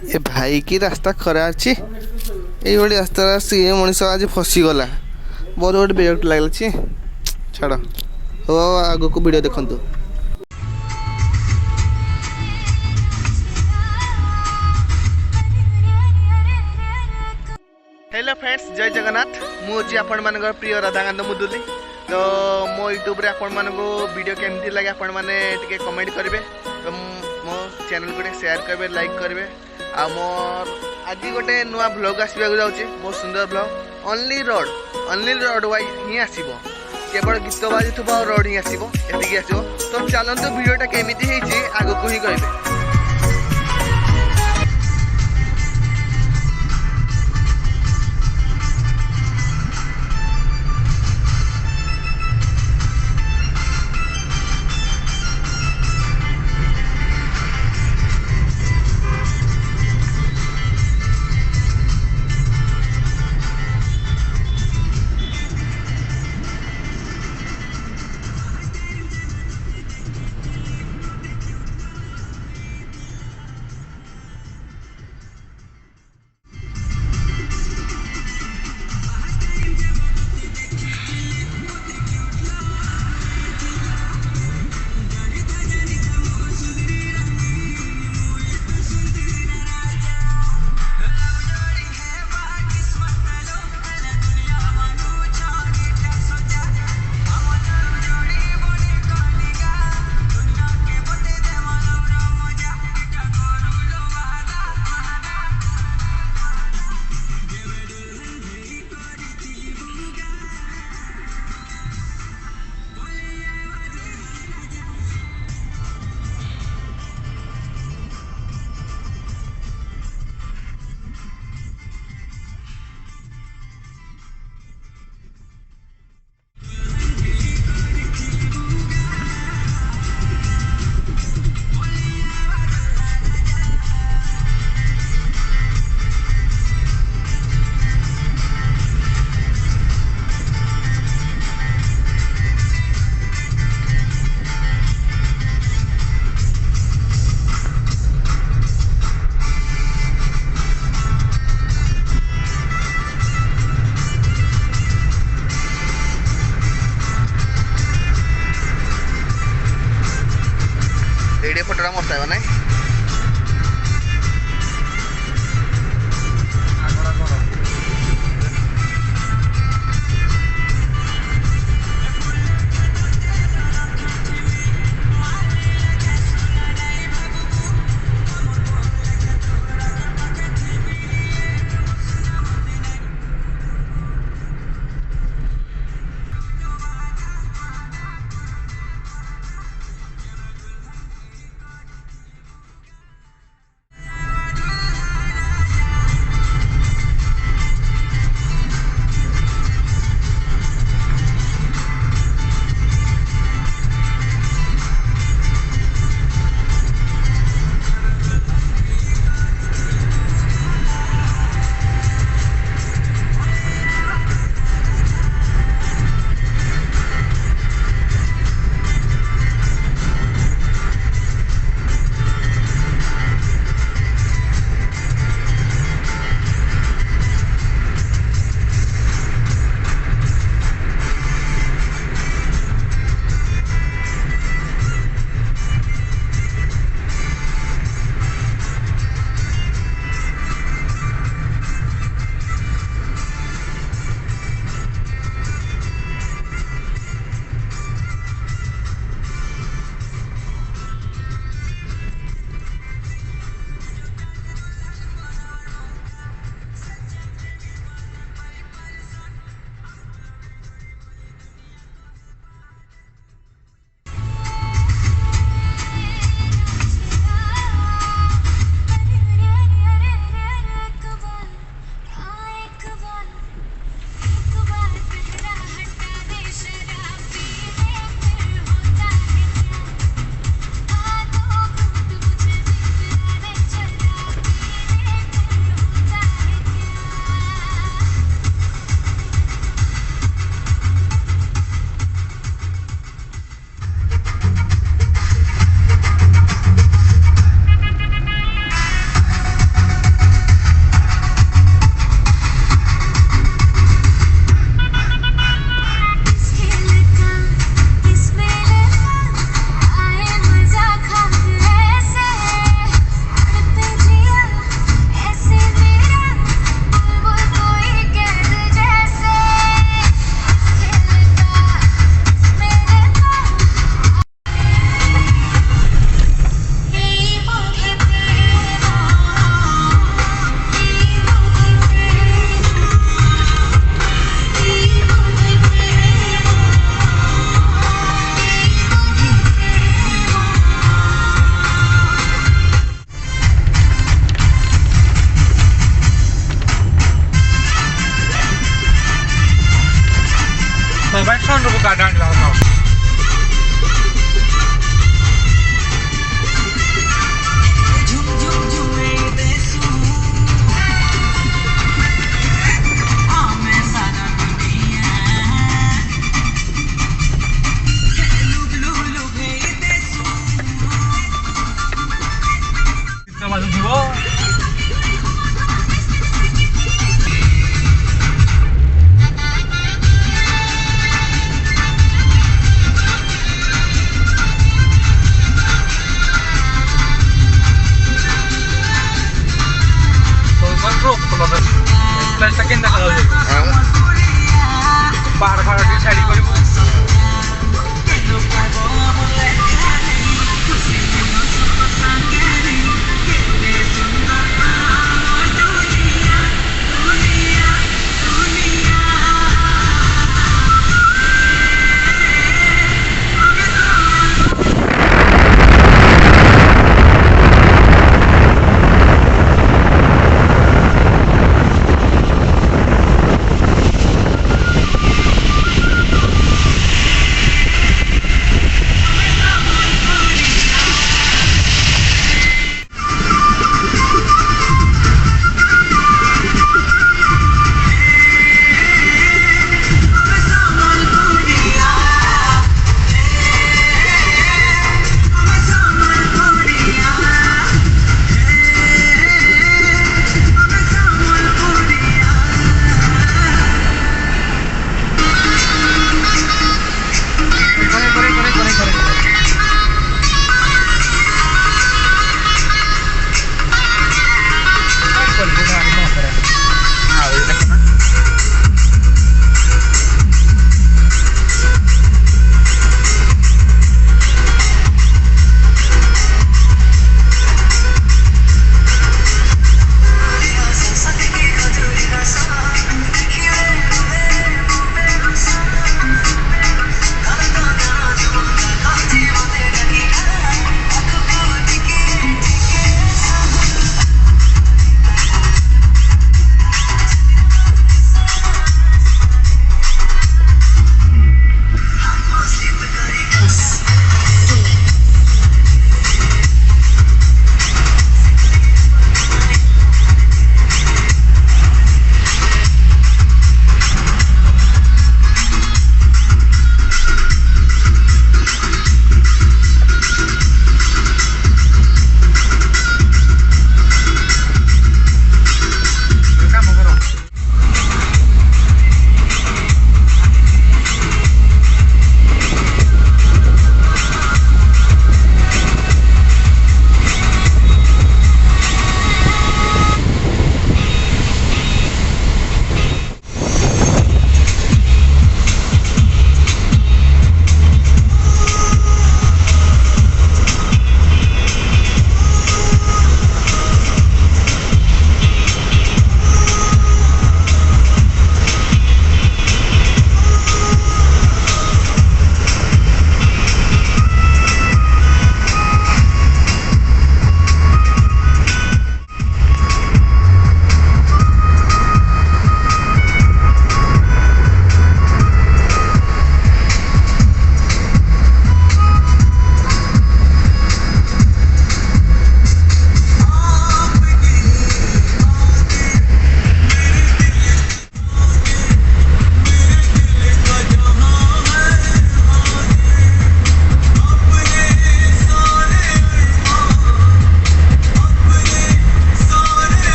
ଏ ଭାଇକି ରାସ୍ତା ଖରା ଅଛି ଏଇଭଳି ରାସ୍ତାରେ ସିଏ ମଣିଷ ଆଜି ଫସିଗଲା ବହୁତ ଗୋଟେ ବିରକ୍ତ ଲାଗିଛି ଛାଡ଼ ହଉ ଆଗକୁ ଭିଡ଼ିଓ ଦେଖନ୍ତୁ ହ୍ୟାଲୋ ଫ୍ରେଣ୍ଡସ୍ ଜୟ ଜଗନ୍ନାଥ ମୁଁ ହେଉଛି ଆପଣମାନଙ୍କର ପ୍ରିୟ ରାଧାକାନ୍ତ ମୁଦୁଲି ତ ମୋ ୟୁଟ୍ୟୁବରେ ଆପଣମାନଙ୍କୁ ଭିଡ଼ିଓ କେମିତି ଲାଗେ ଆପଣମାନେ ଟିକେ କମେଣ୍ଟ କରିବେ ତ ମୋ ଚ୍ୟାନେଲ୍ ଗୋଟେ ସେୟାର କରିବେ ଲାଇକ୍ କରିବେ আমার আজ গোটে নূয়া ব্লগ আসবাক যাচ্ছে বহু সুন্দর ব্লগ অনলি রড অনলি রড ওয়াইজ হি আসব কেবল গীত বাজুথ রড হি আসব এদিকে আসব তো চালু ভিডিওটা কেমিতি হয়েছে আগুক হি কে idea fotogramas tal va